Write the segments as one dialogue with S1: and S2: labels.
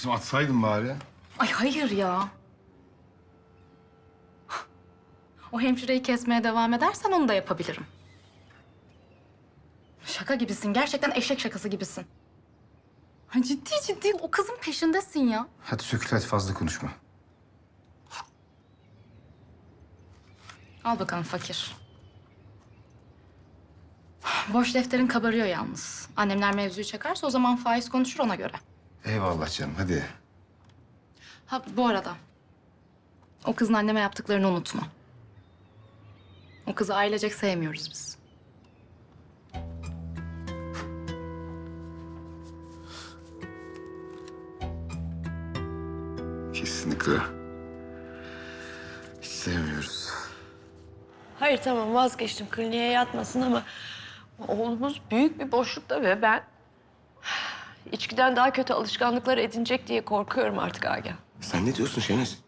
S1: Kızım atsaydın bari.
S2: Ay hayır ya. O hemşireyi kesmeye devam edersen onu da yapabilirim. Şaka gibisin. Gerçekten eşek şakası gibisin. Ha, ciddi ciddi o kızın peşindesin ya.
S1: Hadi sökül hadi fazla konuşma.
S2: Al bakalım fakir. Borç defterin kabarıyor yalnız. Annemler mevzuyu çekerse o zaman faiz konuşur ona göre.
S1: Eyvallah canım hadi.
S2: Ha bu arada. O kızın anneme yaptıklarını unutma. O kızı ailecek sevmiyoruz biz.
S1: Kesinlikle. Hiç sevmiyoruz.
S3: Hayır tamam vazgeçtim kliniğe yatmasın ama oğlumuz büyük bir boşlukta ve ben içkiden daha kötü alışkanlıklar edinecek diye korkuyorum artık Agah.
S4: Sen ne diyorsun Şeniz?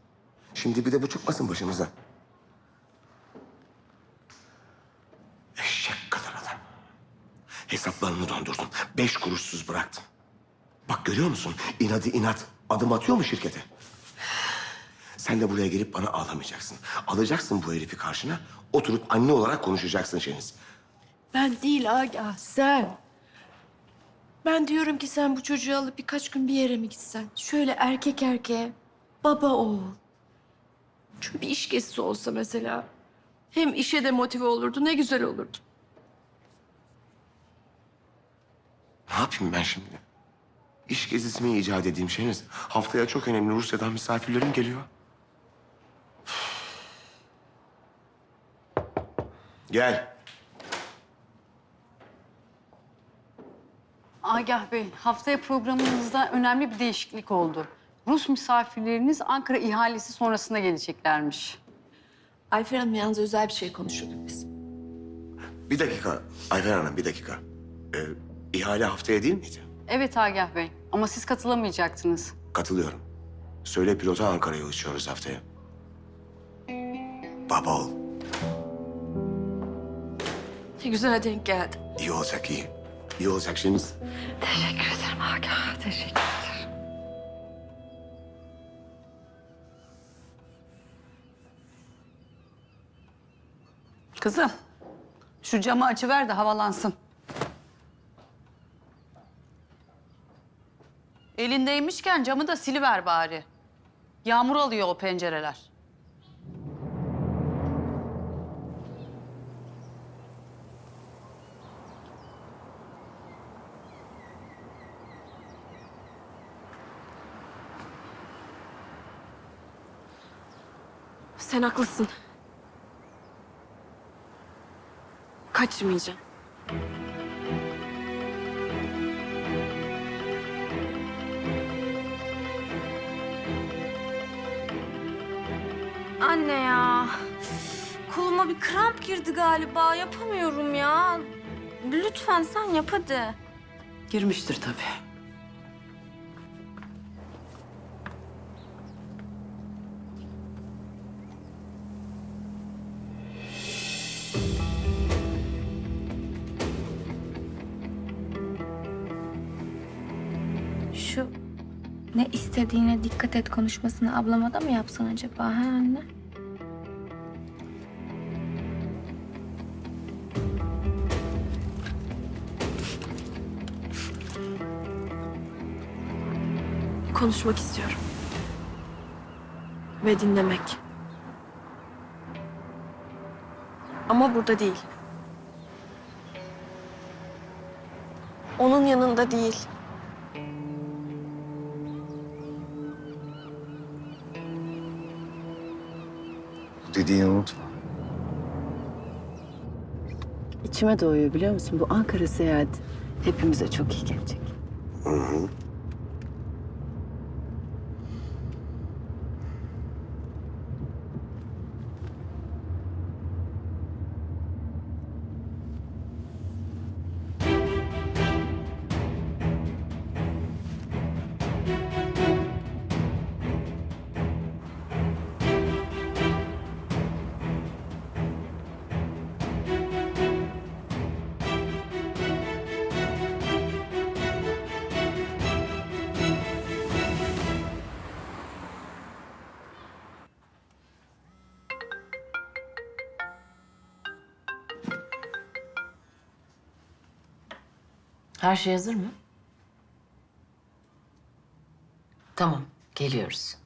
S4: Şimdi bir de bu çıkmasın başımıza. Eşek kadar adam. Hesaplarını dondurdun. Beş kuruşsuz bıraktın. Bak görüyor musun? İnadı inat. Adım atıyor mu şirkete? Sen de buraya gelip bana ağlamayacaksın. Alacaksın bu herifi karşına. Oturup anne olarak konuşacaksın Şeniz.
S3: Ben değil Agah sen. Ben diyorum ki sen bu çocuğu alıp birkaç gün bir yere mi gitsen? Şöyle erkek erkeğe baba oğul. Çünkü bir iş gezisi olsa mesela. Hem işe de motive olurdu ne güzel olurdu.
S4: Ne yapayım ben şimdi? İş gezisi mi icat edeyim Şeniz? Haftaya çok önemli Rusya'dan misafirlerim geliyor. Gel.
S5: Agah Bey, haftaya programınızda önemli bir değişiklik oldu. Rus misafirleriniz Ankara ihalesi sonrasında geleceklermiş.
S3: Ayfer Hanım yalnız özel bir şey konuşuyorduk biz.
S4: Bir dakika Ayfer Hanım, bir dakika. Ee, ihale haftaya değil miydi?
S5: Evet Agah Bey ama siz katılamayacaktınız.
S4: Katılıyorum. Söyle pilota Ankara'ya uçuyoruz haftaya. Baba ol.
S3: Ne güzel denk geldi.
S4: İyi olacak iyi. İyi olacak Şeniz.
S3: Teşekkür ederim Agah. Teşekkür ederim.
S5: Kızım, şu camı açıver de havalansın. Elindeymişken camı da siliver bari. Yağmur alıyor o pencereler.
S3: Sen haklısın. Kaçmayacağım.
S6: Anne ya. Koluma bir kramp girdi galiba. Yapamıyorum ya. Lütfen sen yap hadi.
S5: Girmiştir tabii.
S6: Şu ne istediğine dikkat et konuşmasını ablama da mı yapsan acaba ha anne?
S3: Konuşmak istiyorum. Ve dinlemek. Ama burada değil. Onun yanında değil.
S1: Dediğini unutma.
S7: İçime doğuyor biliyor musun? Bu Ankara seyahati hepimize çok iyi gelecek. Her şey hazır mı? Tamam, geliyoruz.